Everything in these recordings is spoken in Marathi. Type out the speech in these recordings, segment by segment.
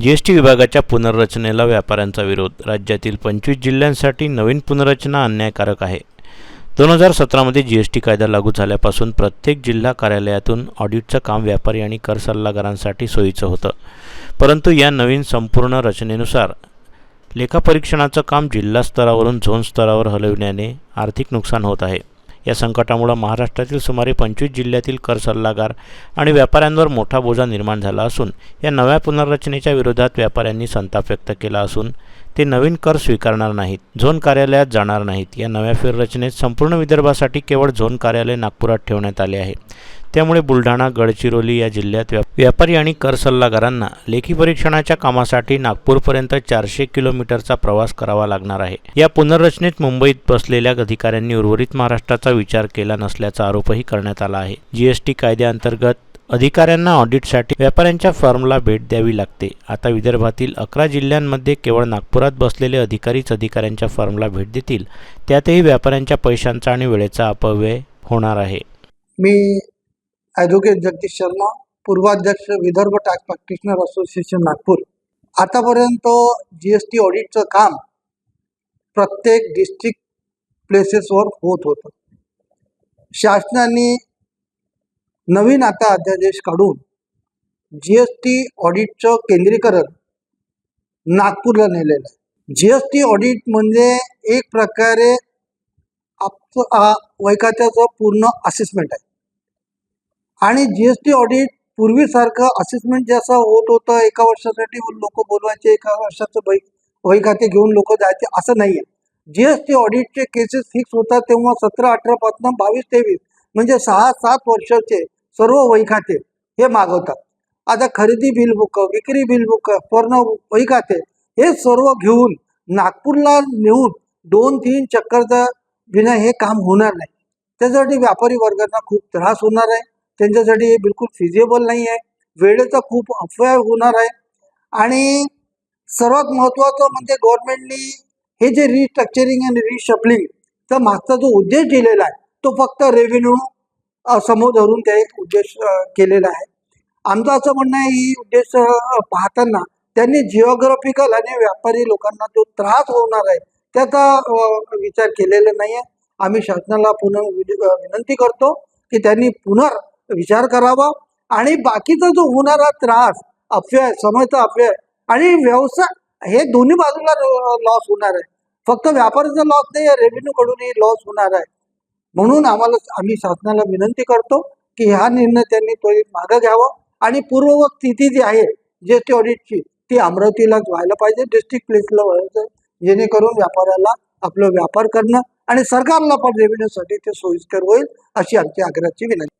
जीएसटी विभागाच्या पुनर्रचनेला व्यापाऱ्यांचा विरोध. राज्यातील पंचवीस जिल्ह्यांसाठी नवीन पुनर्रचना अन्यायकारक आहे. दोन हजार सतरामध्ये जी एस टी कायदा लागू झाल्यापासून प्रत्येक जिल्हा कार्यालयातून ऑडिटचं काम व्यापारी आणि कर सल्लागारांसाठी सोयीचं होतं. परंतु या नवीन संपूर्ण रचनेनुसार लेखापरीक्षणाचं काम जिल्हा स्तरावरून झोन स्तरावर हलविण्याने आर्थिक नुकसान होत आहे. या संकटामुळे महाराष्ट्रातील सुमारे पंचवीस जिल्ह्यातील कर सल्लागार आणि व्यापाऱ्यांवर मोठा बोजा निर्माण झाला असून या नव्या पुनर्रचनेच्या विरोधात व्यापाऱ्यांनी संताप व्यक्त केला असून ते नवीन कर स्वीकारणार नाहीत झोन कार्यालयात जाणार नाहीत. या नव्या फेररचनेत संपूर्ण विदर्भासाठी केवळ झोन कार्यालय नागपुरात ठेवण्यात आले आहे. त्यामुळे बुलढाणा गडचिरोली या जिल्ह्यात व्यापारी आणि कर सल्लागारांना लेखी परीक्षणाच्या कामासाठी नागपूरपर्यंत चारशे किलोमीटरचा प्रवास करावा लागणार आहे. या पुनर्रचनेत मुंबईत बसलेल्या अधिकाऱ्यांनी उर्वरित महाराष्ट्राचा विचार केला नसल्याचा आरोपही करण्यात आला आहे. जीएसटी कायद्याअंतर्गत अधिकाऱ्यांना ऑडिटसाठी व्यापाऱ्यांच्या फर्मला भेट द्यावी लागते. आता विदर्भातील अकरा जिल्ह्यांमध्ये केवळ नागपुरात बसलेले अधिकारीच अधिकाऱ्यांच्या फर्मला भेट देतील. त्यातही व्यापाऱ्यांच्या पैशांचा आणि वेळेचा अपव्यय होणार आहे. मी advocate Jagdish Sharma पूर्वाध्यक्ष Vidarbha tax practitioner association Nagpur. आतापर्यंत जी एस टी ऑडिटचं काम प्रत्येक डिस्ट्रिक्ट प्लेसेसवर होत होतं. शासनाने नवीन आता अध्यादेश काढून जी एस टी ऑडिटचं केंद्रीकरण नागपूरला नेलेलं आहे. जी एस टी ऑडिट म्हणजे एक प्रकारे आप आ- वैखात्याचं पूर्ण असेसमेंट आहे. आणि जी एस टी ऑडिट पूर्वीसारखं असेसमेंट म्हणजे जसं होत होतं एका वर्षासाठी लोक बोलवायचे एका वर्षाचं वै वही खाते घेऊन लोक जायचे असं नाही आहे जी एस टी ऑडिटचे केसेस फिक्स होतात तेव्हा सतरा अठरापासून बावीस तेवीस म्हणजे सहा सात वर्षाचे सर्व वही खाते हे मागवतात. आता खरेदी बिल बुक विक्री बिल बुक पूर्ण वही खाते हे सर्व घेऊन नागपूरला नेऊन दोन तीन चक्कर विना हे काम होणार नाही त्यासाठी व्यापारी वर्गांना खूप त्रास होणार आहे. त्यांच्यासाठी हे बिलकुल फिजिबल नाही आहे वेळेचा खूप अपव्यय होणार आहे. आणि सर्वात महत्त्वाचं म्हणजे गव्हर्नमेंटनी हे जे रिस्ट्रक्चरिंग आणि रिशफलिंगचा मागचा जो उद्देश दिलेला आहे तो फक्त रेव्हेन्यू समोर धरून ते एक उद्देश केलेला आहे. आमचं असं म्हणणं आहे ही उद्देश पाहताना त्यांनी जिओग्राफिकल आणि व्यापारी लोकांना जो त्रास होणार आहे त्याचा विचार केलेला नाही आहे आम्ही शासनाला पुन्हा विनंती करतो की त्यांनी पुनर् विचार करावा आणि बाकीचा जो होणारा त्रास अपव्यय समयचा अपव्यय आणि व्यवसाय हे दोन्ही बाजूला लॉस होणार आहे. फक्त व्यापाराचा लॉस नाही आहे रेव्हेन्यू कडूनही लॉस होणार आहे. म्हणून आम्हाला आम्ही शासनाला विनंती करतो की हा निर्णय त्यांनी त्वरित मागं घ्यावा आणि पूर्ववत स्थिती जी आहे जी ती टी ऑडिटची ती अमरावतीलाच व्हायला पाहिजे. डिस्ट्रिक्ट प्लेसला व्हायचं जेणेकरून व्यापाऱ्याला आपलं व्यापार करणं आणि सरकारला पण रेव्हेन्यूसाठी ते सोयीस्कर होईल अशी आमची आग्रहाची विनंती.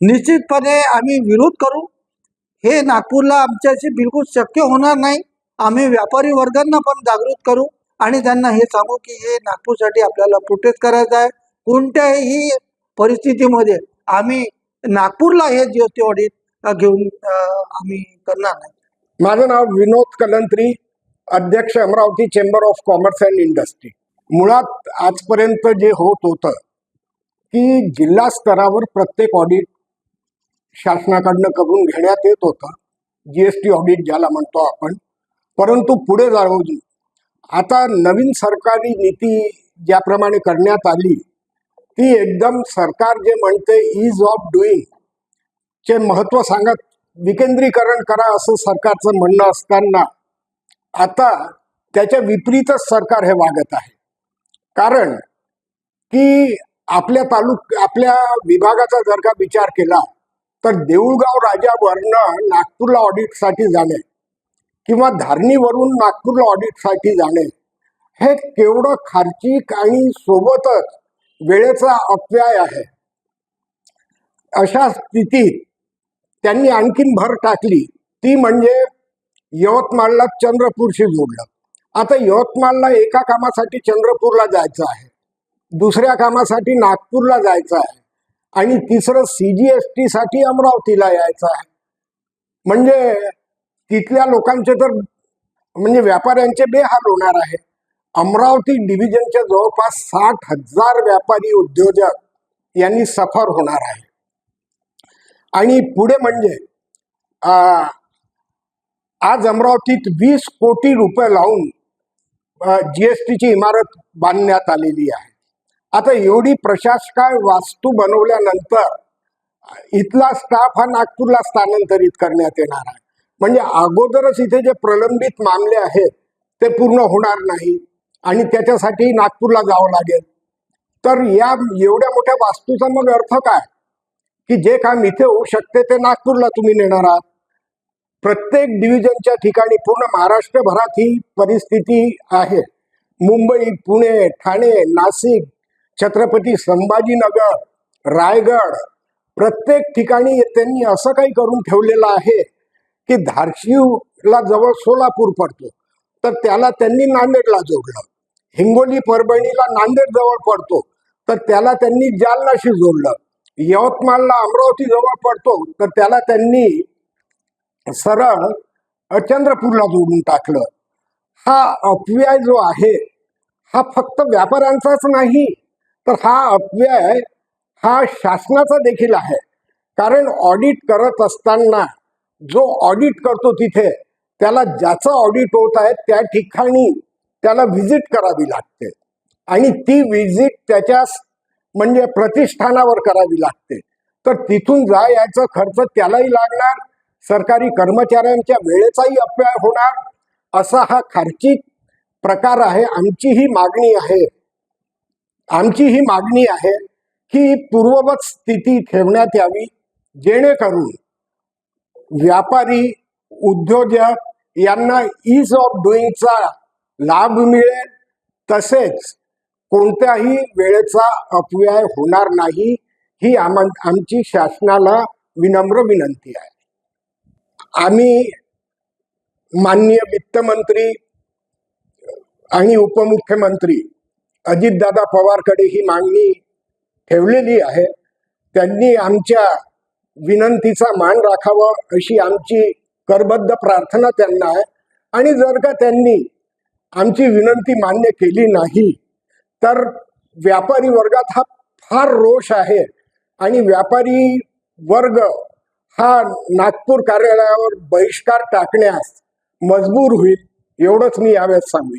निश्चितपणे आम्ही विरोध करू. हे नागपूरला आमच्याशी बिलकुल शक्य होणार नाही. आम्ही व्यापारी वर्गांना पण जागृत करू आणि त्यांना हे सांगू की हे नागपूरसाठी आपल्याला प्रोटेस्ट करायचं आहे. कोणत्याही परिस्थितीमध्ये आम्ही नागपूरला हे जी एस टी ऑडिट घेऊन आम्ही करणार नाही. माझं नाव विनोद कलंत्री अध्यक्ष Amravati chamber of commerce and industry मुळात आजपर्यंत जे होत होतं की जिल्हा स्तरावर प्रत्येक ऑडिट शासनाकडनं करून घेण्यात येत होतं. जी एस टी ऑडिट ज्याला म्हणतो आपण. परंतु पुढे जाऊन आता नवीन सरकारी नीती ज्याप्रमाणे करण्यात आली ती एकदम सरकार जे म्हणते इज ऑफ डुईंग चे महत्त्व सांगत विकेंद्रीकरण करा असं सरकारचं म्हणणं असताना आता त्याच्या विपरीतच सरकार हे वागत आहे. कारण की आपल्या तालुक आपल्या विभागाचा जर का विचार केला तर देऊळगाव राजावरनं नागपूरला ऑडिटसाठी जाणे किंवा धारणीवरून नागपूरला ऑडिटसाठी जाणे हे केवढं खर्चिक आणि सोबतच वेळेचा अपव्यय आहे. अशा स्थितीत त्यांनी आणखीन भर टाकली. ती म्हणजे यवतमाळला चंद्रपूरशी जोडलं. आता यवतमाळला एका कामासाठी चंद्रपूरला जायचं आहे. दुसऱ्या कामासाठी नागपूरला जायचं आहे. आणि तिसरं सी जी एस टी साठी अमरावतीला यायचं आहे. म्हणजे तिथल्या लोकांचे तर म्हणजे व्यापाऱ्यांचे बेहाल होणार आहे. अमरावती डिव्हिजनच्या जवळपास साठ हजार व्यापारी उद्योजक यांनी सफर होणार आहे. आणि पुढे म्हणजे आज अमरावतीत वीस कोटी रुपये लावून जीएसटीची इमारत बांधण्यात आलेली आहे. आता एवढी प्रशासकाय वास्तू बनवल्यानंतर इथला स्टाफ हा नागपूरला स्थानांतरित करण्यात येणार आहे. म्हणजे अगोदरच इथे जे प्रलंबित मामले आहेत ते पूर्ण होणार नाही आणि त्याच्यासाठी नागपूरला जावं लागेल. तर या एवढ्या मोठ्या वास्तूचा मग अर्थ काय? की जे काम इथे होऊ शकते ते नागपूरला तुम्ही नेणार आहात. प्रत्येक डिव्हिजनच्या ठिकाणी पूर्ण महाराष्ट्रभरात ही परिस्थिती आहे. मुंबई पुणे ठाणे नाशिक छत्रपती संभाजीनगर रायगड प्रत्येक ठिकाणी त्यांनी असं काही करून ठेवलेलं आहे की धारशिवला जवळ सोलापूर पडतो. तर त्याला त्यांनी नांदेडला जोडलं. हिंगोली परभणीला नांदेड जवळ पडतो. तर त्याला त्यांनी जालनाशी जोडलं. यवतमाळला अमरावती जवळ पडतो. तर त्याला त्यांनी सरळ चंद्रपूरला जोडून टाकलं. हा अपव्यय जो आहे हा फक्त व्यापाऱ्यांचाच नाही तर हा अपव्यय हा शासनाचा देखील आहे. कारण ऑडिट करत असताना जो ऑडिट करतो तिथे त्याला ज्याचं ऑडिट होत आहे त्या ठिकाणी त्याला व्हिजिट करावी लागते. आणि ती व्हिजिट त्याच्या म्हणजे प्रतिष्ठानावर करावी लागते. तर तिथून जा यायचा खर्च त्यालाही लागणार सरकारी कर्मचाऱ्यांच्या वेळेचाही अपव्यय होणार असा हा खर्चिक प्रकार आहे आमची ही मागणी आहे. आमची ही मागणी आहे की पूर्ववत स्थिती ठेवण्यात यावी जेणेकरून व्यापारी उद्योजक यांना इज ऑफ डुईंगचा लाभ मिळेल तसेच कोणत्याही वेळेचा अपव्यय होणार नाही ही आम आमची शासनाला विनम्र विनंती आहे. आम्ही माननीय वित्तमंत्री आणि उपमुख्यमंत्री अजितदादा पवारकडे ही मागणी ठेवलेली आहे. त्यांनी आमच्या विनंतीचा मान राखावा अशी आमची करबद्ध प्रार्थना त्यांना आहे. आणि जर का त्यांनी आमची विनंती मान्य केली नाही तर व्यापारी वर्गात हा फार रोष आहे. आणि व्यापारी वर्ग हा नागपूर कार्यालयावर बहिष्कार टाकण्यास मजबूर होईल एवढंच मी यावेळेस सांगू